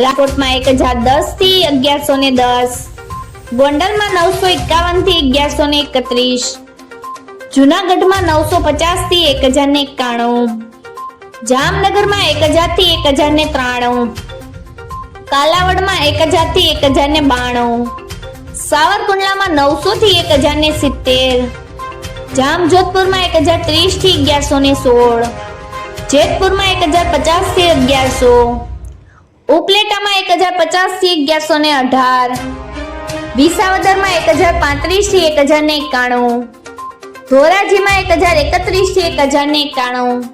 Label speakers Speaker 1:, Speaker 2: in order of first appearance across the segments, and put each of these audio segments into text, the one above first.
Speaker 1: રાજકોટમાં એક હજાર દસથી અગિયારસો ને દસ. ગોંડલમાં નવસો એકાવનથી અગિયારસો ને એકત્રીસ. જુનાગઢમાં નવસો પચાસથી એક હજાર ને એકાણું. જામનગરમાં એક હજારથી એક હજાર ને ત્રાણું. કાલાવડમાં એક હજારથી એક હજાર ને બાણું. સાવરકુંડલામાં નવસો થી એક હજાર ને સિત્તેર. જામજોધપુરમાં એક હજાર ત્રીસથી અગિયારસો ને સોળ. જેતપુરમાં એક હજાર પચાસથી અગિયારસો. એક હજાર પચાસથી અગિયારસો ને અઢાર. વિસાવદરમાં એક હજાર પાંત્રીસથી એક હજાર ને એકાણું. ધોરાજીમાં એક હજાર એકત્રીસથી એક હજાર ને એકાણું.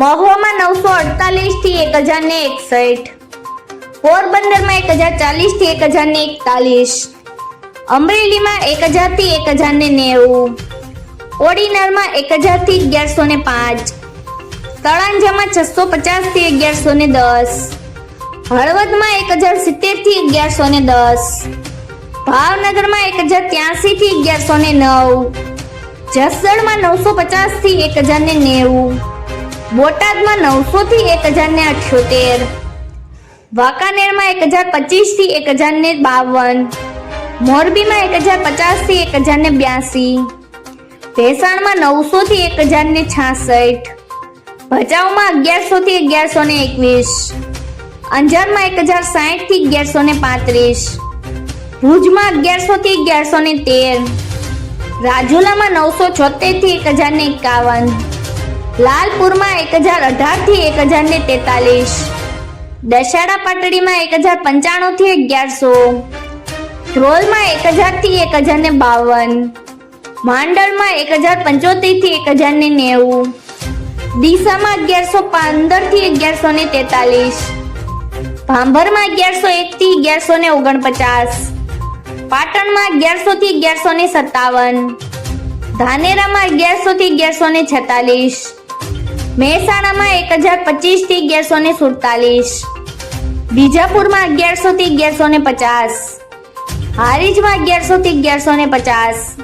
Speaker 1: મહુવામાં નવસો અડતાલીસથી એક હજાર ને એકસઠ. પોરબંદરમાં એક હજાર ચાલીસથી એક હજાર ને એકતાલીસ. અમરેલીમાં એક હજારથી એક હજાર ને નેવું. ઓડિનરમાં એક હજારથી અગિયારસો ને પાંચ. તળાંજામાં છસો પચાસથી અગિયારસો ને દસ. હળવદમાં એક હજાર સિત્તેરથી અગિયારસો ને દસ. ભાવનગરમાં એક હજાર ત્યાસી થી અગિયારસો ને નવ. જસદણમાં નવસો પચાસથી એક હજાર ને નેવું. બોટાદમાં નવસો થી એક હજાર ને અઠ્યોતેર. વાંકાનેરમાં એક હજાર પચીસથી એક હજાર ને બાવન. મોરબીમાં એક હજાર પચાસથી એક હજાર ને બ્યાસી. ભેસાણમાં નવસો થી એક હજાર ને છાસઠ. ભચાઉમાં અગિયારસો થી અગિયારસો ને એકવીસ. અંજારમાં એક હજાર સાઠથી અગિયારસો ને પાંત્રીસ. ભુજમાં અગિયારસો થી અગિયારસો ને તેર. રાજુલામાં નવસો છોતેરથી એક હજાર ને એકાવન. લાલપુરમાં એક હજાર અઢારથી એક હજાર ને તેતાલીસ. દશાડા પાટડીમાં એક હજાર પંચાણું થી અગિયારસો. ધ્રોલમાં એક હજારથી એક હજાર ને બાવન. માંડળમાં એક હજાર પંચોતેરથી એક હજાર ને નેવું. ડીસામાં અગિયારસો પંદરથી અગિયારસો ને તેતાલીસ. ભાંભરમાં અગિયારસો એક થી અગિયારસો ને ઓગણપચાસ. પાટણમાં અગિયારસો થી અગિયારસો ને સત્તાવન. ધાનેરામાં અગિયારસો થી અગિયારસો ને છેતાલીસ. મહેસાણામાં એક હજાર પચીસથી અગિયારસો ને સુડતાલીસ. બીજાપુરમાં અગિયારસો થી અગિયારસો ને પચાસ. હારીજમાં અગિયારસો થી અગિયારસો ને પચાસ.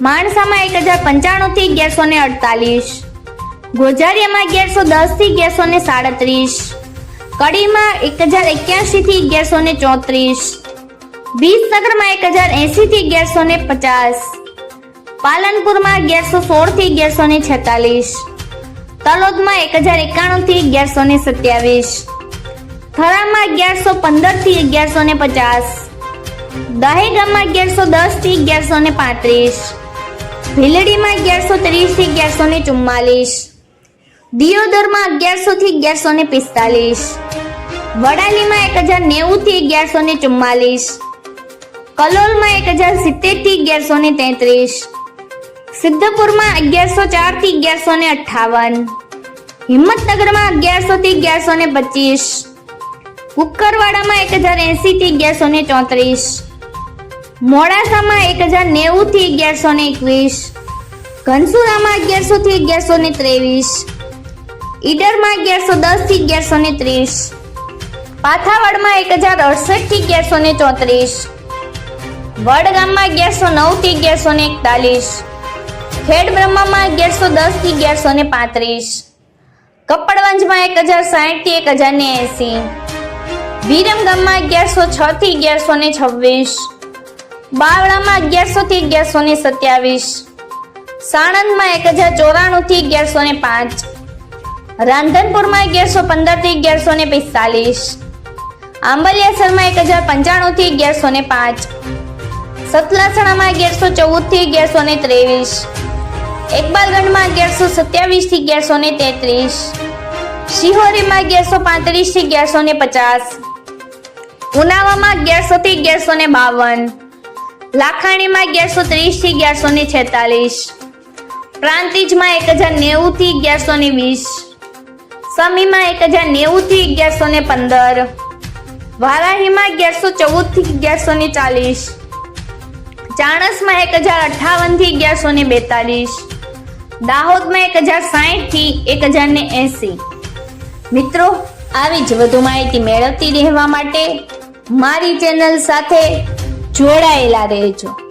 Speaker 1: માણસામાં એક હજાર પંચાણું થી અગિયારસો ને અડતાલીસ. ગોજારિયામાં અગિયારસો દસથી અગિયારસો ને સાડત્રીસ. કડીમાં એક હજાર એક્યાસી થી અગિયારસો ને ચોત્રીસ. વિસનગરમાં એક હજાર એસી થી અગિયારસો ને પચાસ. પાલનપુરમાં અગિયારસો સોળથી અગિયારસો ને છેતાલીસ. તલોદમાં એક હજાર એકાણું થી અગિયારસો ને સત્યાવીસ. થરામાં અગિયારસો પંદરથી અગિયારસો ને પચાસ. દહેગામમાં અગિયારસો દસથી અગિયારસો ને પાંત્રીસ. ભીલડીમાં અગિયારસો ત્રીસથી અગિયારસો ને ચુમ્માલીસ. દિયોદરમાં અગિયારસો થી અગિયારસો ને પિસ્તાલીસ. વડાલીમાં એક હજાર નેવું થી અગિયારસો ને ચુમ્માલીસ. કલોલમાં એક હજાર સિત્તેરથી અગિયારસો ને તેત્રીસ. સિદ્ધપુરમાં અગિયારસો ચારથી અગિયારસો ને અઠાવન હિંમતનગરમાં અગિયારસો થી અગિયારસો ને પચીસ. કુકરવાડામાં એક હજાર એસી થી અગિયારસો ને ચોત્રીસ. મોડાસામાં એક હજાર નેવું થી અગિયારસો ને એકવીસ. ઘનસુરામાં અગિયારસો થી અગિયારસો ને ત્રેવીસ. ઈડરમાં અગિયારસો દસથી અગિયારસો ને ત્રીસ. પાથાવાડમાં એક હજાર અડસઠથી અગિયારસો ને ચોત્રીસ. વડગામમાં અગિયારસો નવથી અગિયારસો ને એકતાલીસ. ખેડ બ્રહ્મામાં અગિયારસો દસથી અગિયારસો ને પાંત્રીસ. કપડવંજમાં એક હજાર સાઠથી એક હજાર ને એસી. વિરમગામમાં અગિયારસો છ થી અગિયારસો ને છવ્વીસ. બાવળામાં અગિયારસો થી અગિયારસો ને સત્યાવીસ. સાણંદમાં એક હજાર ચોરાણું થી અગિયારસો ને પાંચ. રાંધનપુરમાં અગિયારસો પંદરથી અગિયારસો ને પિસ્તાલીસ. આંબલિયાસરમાં એક હજાર પંચાણું થી અગિયારસો ને પાંચ. સતલાસણામાં અગિયારસો ચૌદથી અગિયારસો ને ત્રેવીસ. એકબાલગઢમાં અગિયારસો સત્યાવીસથી અગિયારસો ને તેત્રીસ. શિહોરીમાં અગિયારસો પાંત્રીસથી અગિયારસો ને પચાસ. ઉનાવામાં અગિયારસો થી અગિયારસો ને બાવન. લાખાણીમાં અગિયારસો ત્રીસથી અગિયારસો ને છેતાલીસ. પ્રાંતિજમાં એક હજાર નેવું થી અગિયારસો ને વીસ. સમીમાં એક હજાર નેવું થી અગિયારસો ને પંદર. વારાહીમાં અગિયારસો ચૌદથી અગિયારસો ને ચાલીસ. ચાણસમાં એક હજાર અઠાવનથી અગિયારસો ને બેતાલીસ. દાહોદમાં એક હજાર સાહીઠથી એક હજાર ને એસી. મિત્રો, આવી જ વધુ માહિતી મેળવતી રહેવા માટે મારી ચેનલ સાથે જોડાયેલા રહેજો.